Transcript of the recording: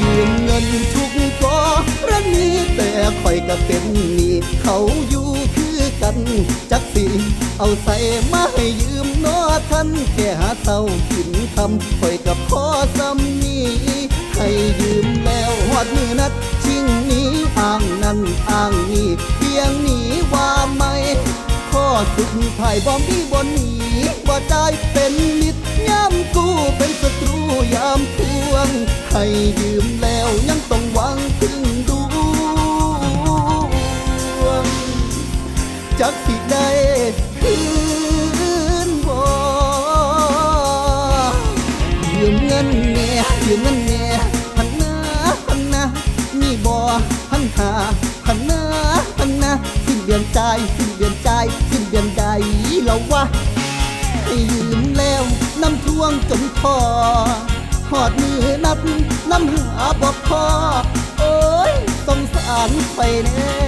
ยืมเงินทุกกอรณีแต่คอยก็เป็นนี้เขาอยู่คือกันจักสิเอาใส่มาให้ยืมนอทันแค่หาเศร้ากินคำคอยกับพ่อซ้ำนี้ให้ยืมแล้วหอดมือนัดชิงนี้อ้างนั้นอ้างนี้เพียงหนี้ว่าไม่ข้อสุดท้ายบ่มีบ่หนีบ่ได้ ให้ยืมแล้วยังต้องหวังพึ่งดวงจักสิได้คืนบ่ยืมเงินแหน่ยืมเงินแหน่พันนาพันนามีบ่พันหาพันนาพันนาสิ้นเดือนใจายสิ้นเดือนใจายสิ้นเดือนใดแล้ววะให้ยืมแล้วน้ำท่วงจนคอ หอดมือนับน้ำหาบอกพอโอ้ยสงสารไปแน่